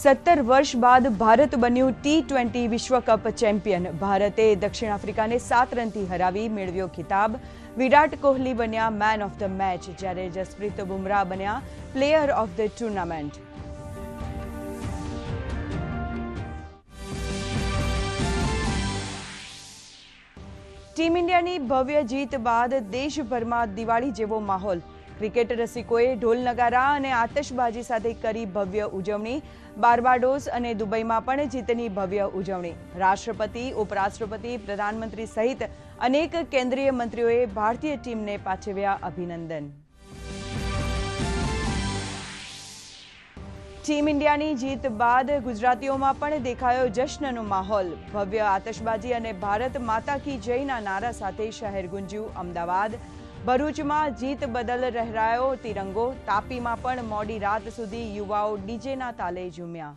સત્તર વર્ષ બાદ ભારત બન્યું ટી ટ્વેન્ટી વિશ્વ કપ ચેમ્પિયન ભારતે દક્ષિણ આફ્રિકાને સાત રનથી હરાવી મેળવ્યો ખિતાબ વિરાટ કોહલી બન્યા મેન ઓફ ધ મેચ જ્યારે જસપ્રીત બુમરાહ બન્યા player of the tournament team ઇન્ડિયાની ભવ્ય જીત બાદ દેશભરમાં દિવાળી જેવો માહોલ ક્રિકેટરસીકોએ ઢોલ નગારા અને આતશબાજી સાથે કરી ભવ્ય ઉજવણી બાર્બાડોસ અને દુબઈમાં પણ જીતની ભવ્ય ઉજવણી રાષ્ટ્રપતિ ઉપરાષ્ટ્રપતિ પ્રધાનમંત્રી સહિત અનેક કેન્દ્રીય મંત્રીઓએ ભારતીય ટીમને પાછળયા અભિનંદન ટીમ ઇન્ડિયાની જીત બાદ ગુજરાતીઓમાં પણ દેખાયો જશ્નનો માહોલ ભવ્ય આતશબાજી અને ભારત માતા કી જયના નારા સાથે શહેર ગુંજીયું અમદાવાદ ભરૂચમાં જીત બદલ રહેરાયો તિરંગો તાપીમાં પણ મોડી રાત સુધી યુવાઓ ડીજેના તાલે ઝૂમ્યા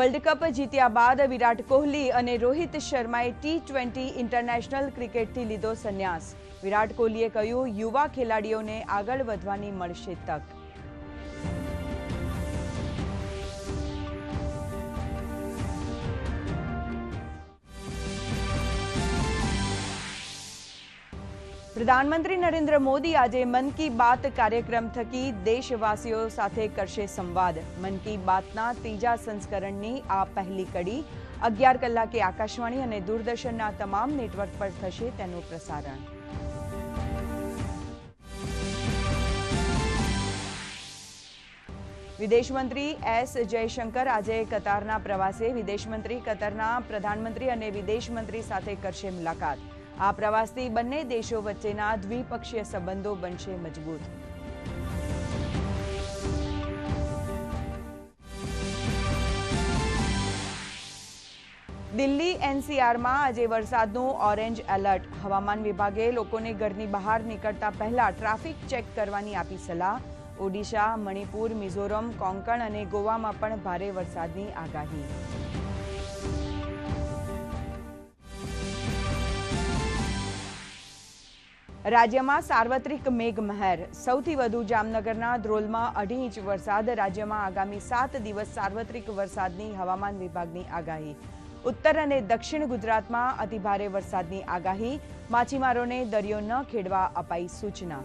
વર્લ્ડ કપ જીત્યા બાદ વિરાટ કોહલી અને રોહિત શર્માએ ટી ટ્વેન્ટી ઇન્ટરનેશનલ ક્રિકેટથી લીધો સંન્યાસ વિરાટ કોહલીએ કહ્યું યુવા ખેલાડીઓને આગળ વધવાની મળશે તક પ્રધાનમંત્રી નરેન્દ્ર મોદી આજે મન કી બાત કાર્યક્રમ થકી દેશવાસીઓ સાથે કરશે સંવાદ મન કી બાતના ત્રીજા સંસ્કરણની આ પહેલી કડી અગિયાર કલાકે આકાશવાણી અને દૂરદર્શનના તમામ નેટવર્ક પર થશે તેનું પ્રસારણ વિદેશમંત્રી એસ જયશંકર આજે કતારના પ્રવાસે વિદેશમંત્રી કતારના પ્રધાનમંત્રી અને વિદેશમંત્રી સાથે કરશે મુલાકાત આ પ્રવાસથી બંને દેશો વચ્ચેના દ્વિપક્ષીય સંબંધો બનશે મજબૂત દિલ્હી એનસીઆરમાં આજે વરસાદનું ઓરેન્જ એલર્ટ હવામાન વિભાગે લોકોને ઘરની બહાર નીકળતા પહેલા ટ્રાફિક ચેક કરવાની આપી સલાહ ઓડિશા મણિપુર મિઝોરમ કોંકણ અને ગોવામાં પણ ભારે વરસાદની આગાહી राज्य में सार्वत्रिक मेघमહેર સૌથી વધુ જામનગરના દ્રોલમાં 8 ઇંચ વરસાદ રાજ્યમાં આગામી 7 દિવસ सार्वत्रिक વરસાદની હવામાન વિભાગની આગાહી ઉત્તર અને દક્ષિણ ગુજરાતમાં અતિ ભારે વરસાદની આગાહી માછીમારોને દરિયો ન ખેડવા અપાઈ સૂચના